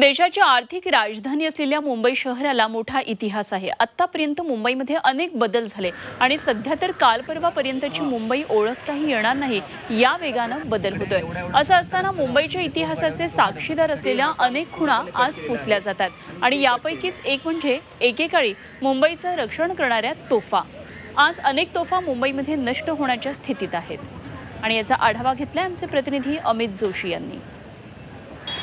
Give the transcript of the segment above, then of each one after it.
देशाची आर्थिक राजधानी असलेल्या मुंबई शहराला मोठा इतिहास आहे. आत्तापर्यंत मुंबईमध्ये अनेक बदल झाले आणि सध्या तर काल परवापर्यंतची मुंबई ओळखताही येणार नाही या वेगानं बदल होतोय. असं असताना मुंबईच्या इतिहासाचे साक्षीदार असलेल्या अनेक खुणा आज पुसल्या जातात आणि यापैकीच एक म्हणजे एकेकाळी मुंबईचं रक्षण करणाऱ्या तोफा. आज अनेक तोफा मुंबईमध्ये नष्ट होण्याच्या स्थितीत आहेत. आणि याचा आढावा घेतलाय आमचे प्रतिनिधी अमित जोशी यांनी.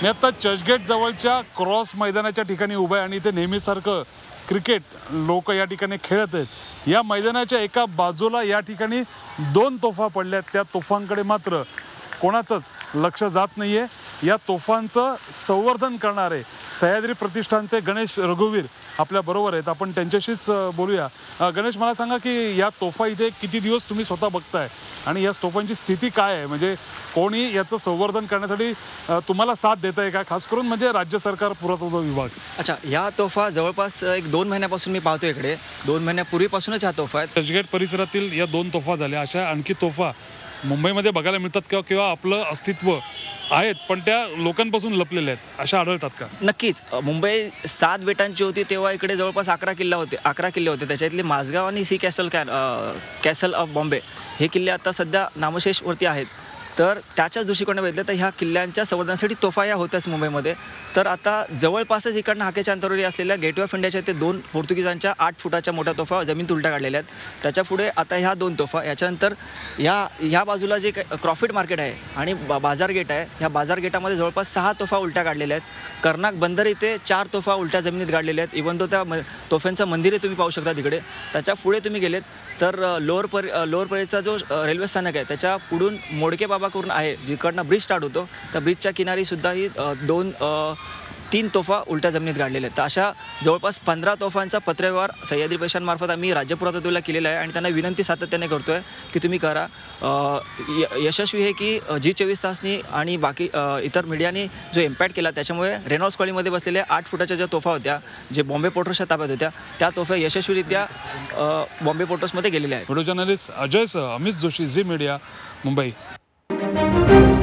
मी आता चर्चगेट जवळच्या क्रॉस मैदानाच्या ठिकाणी उभं आहे आणि इथे नेहमीसारखं क्रिकेट लोक या ठिकाणी खेळत आहेत. या मैदानाच्या एका बाजूला या ठिकाणी दोन तोफा पडल्या आहेत त्या तोफांकडे मात्र कोणाचंच लक्ष जात नाही आहे या तोफांचं संवर्धन करणारे सह्याद्री प्रतिष्ठानचे गणेश रघुवीर आपल्या बरोबर आहेत. आपण त्यांच्याशीच बोलूया. गणेश मला सांगा की या तोफा इथे किती दिवस तुम्ही स्वतः बघताय? आणि या तोफांची स्थिती काय आहे? म्हणजे कोणी याचं संवर्धन करण्यासाठी तुम्हाला साथ देत आहे का? खास करून म्हणजे राज्य सरकार पुरातत्व विभाग. अच्छा ह्या तोफा जवळपास एक दोन महिन्यापासून मी पाहतो इकडे. दोन महिन्यापूर्वीपासूनच ह्या तोफा आहेत चर्चगेट परिसरातील या दोन तोफा झाल्या. अशा आणखी तोफा मुंबईमध्ये बघायला मिळतात किंवा किंवा आपलं अस्तित्व आहेत पण त्या लोकांपासून लपलेल्या आहेत. अशा आढळतात का? नक्कीच. मुंबई सात बेटांची होती तेव्हा इकडे जवळपास अकरा किल्ला होते अकरा किल्ले होते. त्याच्यातले माझगाव आणि सी कॅसल कॅन कॅसल ऑफ बॉम्बे हे किल्ले आता सध्या नामशेषवरती आहेत. तर त्याच्याच दृष्टिकोनाने बघितलं तर ह्या किल्ल्यांच्या संवर्धनासाठी तोफा या होत्याच मुंबईमध्ये. तर आता जवळपासच इकडनं हाकेच्या अंतरावरी असलेल्या गेटवे ऑफ इंडियाच्या ते दोन पोर्तुगीजांच्या आठ फुटाच्या मोठ्या तोफा जमीन उलट्या काढलेल्या आहेत. त्याच्या पुढे आता ह्या दोन तोफा याच्यानंतर ह्या ह्या बाजूला जे क्रॉफिट मार्केट आहे आणि बा बाजार गेट आहे ह्या बाजार गेटामध्ये जवळपास सहा तोफा उलट्या काढलेल्या आहेत. कर्नाक बंदर इथे चार तोफा उलट्या जमिनीत काढलेल्या आहेत. इवन तो त्या म तोफ्यांचं मंदिरही तुम्ही पाहू शकता तिकडे. त्याच्या पुढे तुम्ही गेलेत तर लोअर पर लोअर परेचा जो रेल्वे स्थानक आहे त्याच्या पुढून मोडके बाबा करून आहे. जिकडनं ब्रिज स्टार्ट होतो त्या ब्रिजच्या किनारी सुद्धा ही दोन तीन तोफा उलट्या जमिनीत गाडलेल्या आहेत. तर अशा जवळपास पंधरा तोफांचा पत्रव्यवहार सह्याद्री पैशांमार्फत आम्ही राज्य पुरातत्वला केलेला आहे आणि त्यांना विनंती सातत्याने करतो आहे की तुम्ही करा. य- यशस्वी हे की जी चोवीस तासनी आणि बाकी इतर मीडियाने जो इम्पॅक्ट केला त्याच्यामुळे रेनॉल्ड्स कॉलीमध्ये बसलेल्या आठ फुटाच्या ज्या तोफा होत्या जे बॉम्बे पोर्टर्सच्या ताब्यात होत्या त्या तोफा यशस्वीरित्या बॉम्बे पोर्टर्समध्ये गेलेल्या आहेत. फोटो जर्नलिस्ट अजय सह Amit Joshi Zee media Mumbai. Thank you.